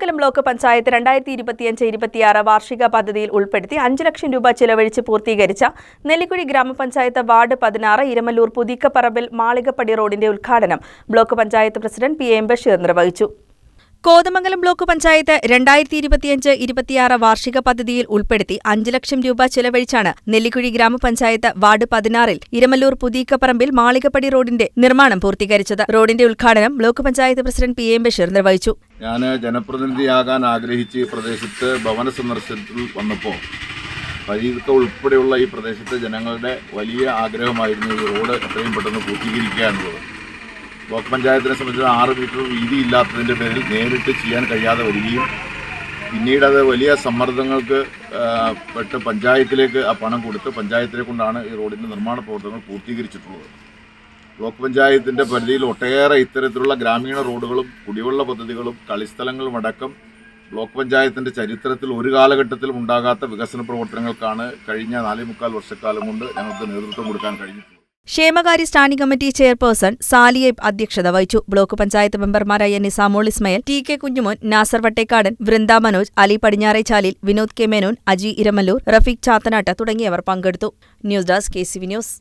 Kothamangalam block panchayat രണ്ടായിരത്തി ഇരുപത്തിയഞ്ച് ഇരുപത്തിയാറ് വാർഷിക പദ്ധതിയിൽ ഉൾപ്പെടുത്തി അഞ്ച് ലക്ഷം രൂപ ചെലവഴിച്ച് പൂർത്തീകരിച്ച നെല്ലിക്കുഴി ഗ്രാമപഞ്ചായത്ത് വാർഡ് പതിനാറ് ഇരമല്ലൂർ പുതിക്കപ്പറമ്പിൽ മാളികപ്പടി റോഡിന്റെ ഉദ്ഘാടനം block panchayat president P M Basheer നിർവഹിച്ചു. കോതമംഗലം ബ്ലോക്ക് പഞ്ചായത്ത് രണ്ടായിരത്തി ഇരുപത്തിയഞ്ച് ഇരുപത്തിയാറ് വാർഷിക പദ്ധതിയിൽ ഉൾപ്പെടുത്തി അഞ്ച് ലക്ഷം രൂപ ചെലവഴിച്ചാണ് നെല്ലിക്കുഴി ഗ്രാമപഞ്ചായത്ത് വാർഡ് പതിനാറിൽ ഇരമല്ലൂർ പുതിയക്കപ്പറമ്പിൽ മാളികപ്പടി റോഡിന്റെ നിർമ്മാണം പൂർത്തീകരിച്ചത്. റോഡിന്റെ ഉദ്ഘാടനം block panchayat president P M Basheer നിർവഹിച്ചു. ഞാൻ ജനപ്രതിനിധിയാകാൻ ആഗ്രഹിച്ച് ഈ പ്രദേശത്ത് ഭവന സന്ദർശനത്തിൽ വന്നപ്പോൾ ഉൾപ്പെടെയുള്ള ഈ പ്രദേശത്തെ ജനങ്ങളുടെ വലിയ ആഗ്രഹമായിരുന്നു ഈ റോഡ് എത്രയും പെട്ടെന്ന് പൂർത്തീകരിക്കുക എന്നുള്ളത്. ബ്ലോക്ക് പഞ്ചായത്തിനെ സംബന്ധിച്ച് ആറ് മീറ്റർ വീതി ഇല്ലാത്തതിന്റെ പേരിൽ നേരിട്ട് ചെയ്യാൻ കഴിയാതെ വരികയും പിന്നീട് അത് വലിയ സമ്മർദ്ദങ്ങൾക്ക് പെട്ട് പഞ്ചായത്തിലേക്ക് ആ പണം കൊടുത്ത് പഞ്ചായത്തിനെ കൊണ്ടാണ് ഈ റോഡിന്റെ നിർമ്മാണ പ്രവർത്തനങ്ങൾ പൂർത്തീകരിച്ചിട്ടുള്ളത്. ബ്ലോക്ക് പഞ്ചായത്തിന്റെ പരിധിയിൽ ഒട്ടേറെ ഇത്തരത്തിലുള്ള ഗ്രാമീണ റോഡുകളും കുടിവെള്ള പദ്ധതികളും കളിസ്ഥലങ്ങളും അടക്കം ബ്ലോക്ക് പഞ്ചായത്തിന്റെ ചരിത്രത്തിൽ ഒരു കാലഘട്ടത്തിലും ഉണ്ടാകാത്ത വികസന പ്രവർത്തനങ്ങൾക്കാണ് കഴിഞ്ഞ നാലേ മുക്കാൽ വർഷക്കാലം കൊണ്ട് ഞങ്ങൾക്ക് നേതൃത്വം കൊടുക്കാൻ കഴിഞ്ഞിട്ടുള്ളത്. ക്ഷേമകാര്യ സ്റ്റാൻഡിംഗ് കമ്മിറ്റി ചെയർപേഴ്സൺ സാലിയബ് അധ്യക്ഷത വഹിച്ചു. ബ്ലോക്ക് പഞ്ചായത്ത് മെമ്പർമാരായ Nisamol Ismail T K Kunjumon Nasar Vattekkadan Vrinda Manoj Ali Padinjarechalil Vinod K Menon Aji Eramallur Rafeeq Chathanatt തുടങ്ങിയവർ പങ്കെടുത്തു. News desk K C V news.